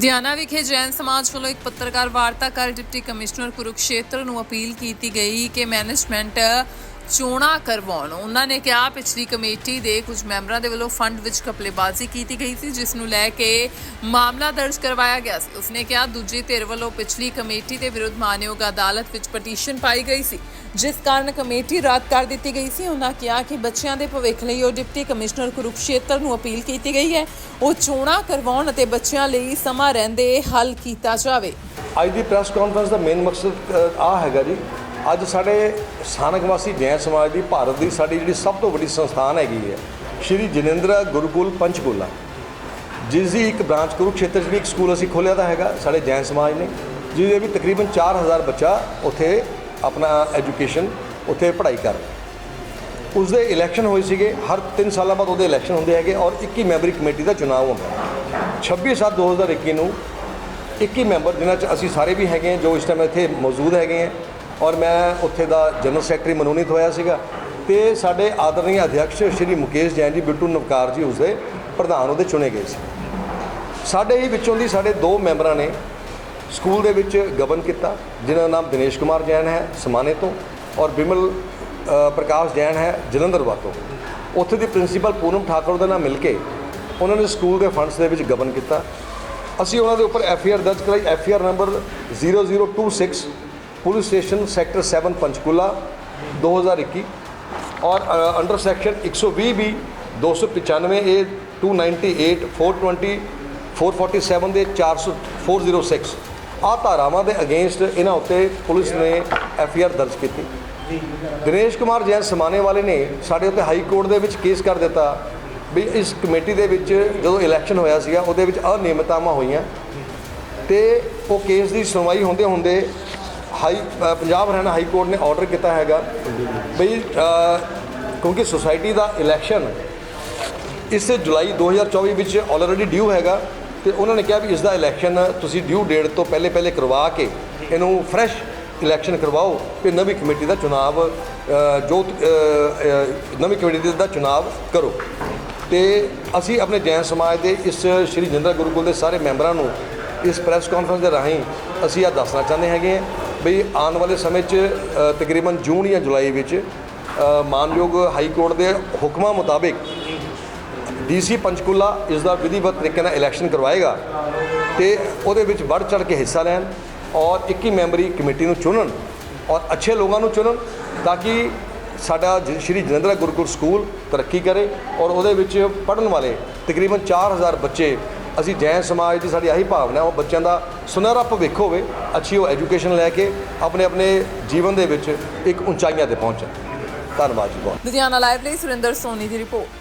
ਲੁਧਿਆਣਾ ਵਿਖੇ ਜੈਨ ਸਮਾਜ ਵੱਲੋਂ ਇੱਕ ਪੱਤਰਕਾਰ ਵਾਰਤਾ ਕਰ ਡਿਪਟੀ ਕਮਿਸ਼ਨਰ ਕੁਰੂਕਸ਼ੇਤਰ ਨੂੰ ਅਪੀਲ ਕੀਤੀ ਗਈ ਕਿ ਮੈਨੇਜਮੈਂਟ ਚੋਣਾਂ ਕਰਵਾਉਣ। ਉਹਨਾਂ ਨੇ ਕਿਹਾ ਪਿਛਲੀ ਕਮੇਟੀ ਦੇ ਕੁਝ ਮੈਂਬਰਾਂ ਦੇ ਵੱਲੋਂ ਫੰਡ ਵਿੱਚ ਘਪਲੇਬਾਜ਼ੀ ਕੀਤੀ ਗਈ ਸੀ, ਜਿਸ ਨੂੰ ਲੈ ਕੇ ਮਾਮਲਾ ਦਰਜ ਕਰਵਾਇਆ ਗਿਆ ਸੀ। ਉਸਨੇ ਕਿਹਾ, ਦੂਜੀ ਧਿਰ ਵੱਲੋਂ ਪਿਛਲੀ ਕਮੇਟੀ ਦੇ ਵਿਰੁੱਧ ਮਾਨਯੋਗ ਅਦਾਲਤ ਵਿੱਚ ਪਟੀਸ਼ਨ ਪਾਈ ਗਈ ਸੀ, ਜਿਸ ਕਾਰਨ ਕਮੇਟੀ ਰੱਦ ਕਰ ਦਿੱਤੀ ਗਈ ਸੀ। ਉਹਨਾਂ ਕਿਹਾ ਕਿ ਬੱਚਿਆਂ ਦੇ ਭਵਿੱਖ ਲਈ ਉਹ ਡਿਪਟੀ ਕਮਿਸ਼ਨਰ ਕੁਰੂਕਸ਼ੇਤਰ ਨੂੰ ਅਪੀਲ ਕੀਤੀ ਗਈ ਹੈ। ਉਹ ਚੋਣਾਂ ਕਰਵਾਉਣ ਅਤੇ ਬੱਚਿਆਂ ਲਈ ਸਮਾਂ ਰਹਿੰਦੇ ਹੱਲ ਕੀਤਾ ਜਾਵੇ। ਅੱਜ ਦੀ ਪ੍ਰੈਸ ਕਾਨਫਰੰਸ ਦਾ ਮੇਨ ਮਕਸਦ ਆ ਹੈਗਾ ਜੀ ਅੱਜ ਸਾਡੇ ਸਥਾਨਕ ਵਾਸੀ ਜੈਨ ਸਮਾਜ ਦੀ ਭਾਰਤ ਦੀ ਸਾਡੀ ਜਿਹੜੀ ਸਭ ਤੋਂ ਵੱਡੀ ਸੰਸਥਾਨ ਹੈਗੀ ਹੈ, ਸ਼੍ਰੀ ਜਨਿੰਦਰਾ ਗੁਰੂਕੁਲ ਪੰਚਕੂਲਾ। ਜਿਸ ਦੀ ਇੱਕ ਬ੍ਰਾਂਚ ਕੁਰੂਕਸ਼ੇਤਰ 'ਚ ਵੀ ਇੱਕ ਸਕੂਲ ਅਸੀਂ ਖੋਲ੍ਹਿਆ ਤਾਂ ਹੈਗਾ, ਸਾਡੇ ਜੈਨ ਸਮਾਜ ਨੇ, ਜਿਹਦੇ ਵੀ ਤਕਰੀਬਨ 4000 ਬੱਚਾ ਉੱਥੇ ਆਪਣਾ ਐਜੂਕੇਸ਼ਨ ਉੱਥੇ ਪੜ੍ਹਾਈ ਕਰ ਰਿਹਾ। ਉਸ ਦੇ ਇਲੈਕਸ਼ਨ ਹੋਏ ਸੀਗੇ, ਹਰ 3 ਸਾਲਾਂ ਬਾਅਦ ਉਹਦੇ ਇਲੈਕਸ਼ਨ ਹੁੰਦੇ ਹੈਗੇ ਔਰ 21 ਮੈਂਬਰੀ ਕਮੇਟੀ ਦਾ ਚੁਣਾਵ ਹੁੰਦਾ ਹੈ। 26 7 2021 ਨੂੰ 21 ਮੈਂਬਰ ਜਿਨ੍ਹਾਂ 'ਚ ਅਸੀਂ ਸਾਰੇ ਵੀ ਹੈਗੇ ਹਾਂ, ਜੋ ਇਸ ਟਾਈਮ ਇੱਥੇ ਮੌਜੂਦ ਹੈਗੇ ਹਾਂ ਔਰ ਮੈਂ ਉੱਥੇ ਦਾ ਜਨਰਲ ਸੈਕਟਰੀ ਮਨੋਨੀਤ ਹੋਇਆ ਸੀਗਾ ਤੇ ਸਾਡੇ ਆਦਰਣੀ ਅਧਿਅਕਸ਼ ਸ਼੍ਰੀ ਮੁਕੇਸ਼ ਜੈਨ ਜੀ, ਬਿੱਟੂ ਨਵਕਾਰ ਜੀ ਉਸਦੇ ਪ੍ਰਧਾਨ ਉਹਦੇ ਚੁਣੇ ਗਏ ਸੀ। ਸਾਡੇ ਹੀ ਵਿੱਚੋਂ ਦੀ ਸਾਡੇ ਦੋ ਮੈਂਬਰਾਂ ਨੇ ਸਕੂਲ ਦੇ ਵਿੱਚ ਗਵਨ ਕੀਤਾ, ਜਿਨ੍ਹਾਂ ਦਾ ਨਾਮ ਦਿਨੇਸ਼ ਕੁਮਾਰ ਜੈਨ ਹੈ, ਸਮਾਨੇ ਤੋਂ, ਔਰ ਬਿਮਲ ਪ੍ਰਕਾਸ਼ ਜੈਨ ਹੈ, ਜਲੰਧਰ ਤੋਂ ਉੱਥੇ ਦੀ ਪ੍ਰਿੰਸੀਪਲ ਪੂਨਮ ਠਾਕੁਰ ਦੇ ਨਾਲ ਮਿਲ ਕੇ ਉਹਨਾਂ ਨੇ ਸਕੂਲ ਦੇ ਫੰਡਸ ਦੇ ਵਿੱਚ ਗਵਨ ਕੀਤਾ। ਅਸੀਂ ਉਹਨਾਂ ਦੇ ਉੱਪਰ ਐਫ ਆਈ ਆਰ ਦਰਜ ਕਰਾਈ, F I R number 0026 police station sector 7 Panchkula 2021 ਔਰ ਅੰਡਰ ਸੈਕਸ਼ਨ 120 ਬੀ 295 ਏ 298 420 447 ਦੇ 400 406 ਆਹ ਧਾਰਾਵਾਂ ਦੇ ਅਗੇਂਸਟ ਇਹਨਾਂ ਉੱਤੇ ਪੁਲਿਸ ਨੇ ਐਫ ਆਈ ਆਰ ਦਰਜ ਕੀਤੀ। ਦਿਨੇਸ਼ ਕੁਮਾਰ ਜੈਨ ਸਮਾਨੇ ਵਾਲੇ ਨੇ ਸਾਡੇ ਉੱਤੇ ਹਾਈ ਕੋਰਟ ਦੇ ਵਿੱਚ ਕੇਸ ਕਰ ਦਿੱਤਾ ਵੀ ਇਸ ਕਮੇਟੀ ਦੇ ਵਿੱਚ ਜਦੋਂ ਇਲੈਕਸ਼ਨ ਹੋਇਆ ਸੀਗਾ, ਉਹਦੇ ਵਿੱਚ ਅਨਿਯਮਤਾਵਾਂ ਹੋਈਆਂ ਤੇ ਉਹ ਕੇਸ ਦੀ ਸੁਣਵਾਈ ਹੁੰਦੇ ਹੁੰਦੇ ਹਾਈ ਅ, ਪੰਜਾਬ ਹਰਿਆਣਾ ਹਾਈ ਕੋਰਟ ਨੇ ਆਰਡਰ ਕੀਤਾ ਹੈਗਾ ਬਈ ਅ, ਕਿਉਂਕਿ ਸੁਸਾਇਟੀ ਦਾ ਇਲੈਕਸ਼ਨ ਇਸ ਜੁਲਾਈ 2024 ਵਿੱਚ ਆਲਰੇਡੀ ਡਿਊ ਹੈਗਾ ਤੇ ਉਹਨਾਂ ਨੇ ਕਿਹਾ ਵੀ ਇਸ ਦਾ ਇਲੈਕਸ਼ਨ ਤੁਸੀਂ ਡਿਊ ਡੇਟ ਤੋਂ ਪਹਿਲੇ ਪਹਿਲੇ ਕਰਵਾ ਕੇ ਇਹਨੂੰ ਫਰੈਸ਼ ਇਲੈਕਸ਼ਨ ਕਰਵਾਓ ਤੇ ਨਵੀਂ ਕਮੇਟੀ ਦਾ ਚੁਣਾਵ ਅ, ਜੋ ਅ, ਅ, ਨਵੀਂ ਕਮੇਟੀ ਦਾ ਚੁਣਾਵ ਕਰੋ। ਤੇ ਅਸੀਂ ਆਪਣੇ ਜੈਨ ਸਮਾਜ ਦੇ ਇਸ ਸ਼੍ਰੀ ਜਿੰਦਰਾ ਗੁਰੂਕੁਲ ਦੇ ਸਾਰੇ ਮੈਂਬਰਾਂ ਨੂੰ ਇਸ ਪ੍ਰੈਸ ਕਾਨਫਰੰਸ ਦੇ ਰਾਹੀਂ ਅਸੀਂ ਇਹ ਦੱਸਣਾ ਚਾਹੁੰਦੇ ਹੈਗੇ ਹਾਂ ਵੀ ਆਉਣ ਵਾਲੇ ਸਮੇਂ 'ਚ ਤਕਰੀਬਨ ਜੂਨ ਜਾਂ ਜੁਲਾਈ ਵਿੱਚ ਮਾਨਯੋਗ ਹਾਈ ਕੋਰਟ ਦੇ ਹੁਕਮਾਂ ਮੁਤਾਬਿਕ ਡੀਸੀ ਪੰਚਕੂਲਾ ਇਸ ਦਾ ਵਿਧੀਵਤ ਤਰੀਕੇ ਨਾਲ ਇਲੈਕਸ਼ਨ ਕਰਵਾਏਗਾ ਤੇ ਉਹਦੇ ਵਿੱਚ ਵੱਧ ਚੜ ਕੇ ਹਿੱਸਾ ਲੈਣ ਔਰ 21 ਮੈਂਬਰੀ ਕਮੇਟੀ ਨੂੰ ਚੁਣਨ ਔਰ ਅੱਛੇ ਲੋਕਾਂ ਨੂੰ ਚੁਣਨ ਤਾਂ ਕਿ ਸਾਡਾ ਜ- ਸ਼੍ਰੀ ਜਨਿੰਦਰਾ ਗੁਰੂਕੁਲ ਸਕੂਲ ਤਰੱਕੀ ਕਰੇ ਔਰ ਉਹਦੇ ਵਿੱਚ ਪੜਨ ਵਾਲੇ ਤਕਰੀਬਨ 4000 ਬੱਚੇ, ਅਸੀਂ ਜੈਨ ਸਮਾਜ ਦੀ ਸਾਡੀ ਆਹੀ ਭਾਵਨਾ ਉਹ ਬੱਚਿਆਂ ਦਾ ਸੁਨਹਿਰਾ ਭਵਿੱਖ ਹੋਵੇ, ਅੱਛੀ ਉਹ ਐਜੂਕੇਸ਼ਨ ਲੈ ਕੇ ਆਪਣੇ ਆਪਣੇ ਜੀਵਨ ਦੇ ਵਿੱਚ ਇੱਕ ਉਚਾਈਆਂ ਤੇ ਪਹੁੰਚਣ। ਧੰਨਵਾਦ ਜੀ ਬਹੁਤ। ਲੁਧਿਆਣਾ ਲਾਈਵ ਲਈ ਸੁਰਿੰਦਰ ਸੋਨੀ ਦੀ ਰਿਪੋਰਟ।